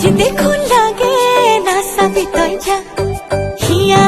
যে দেখুন লাগে না সাবিত তৈজা হিয়া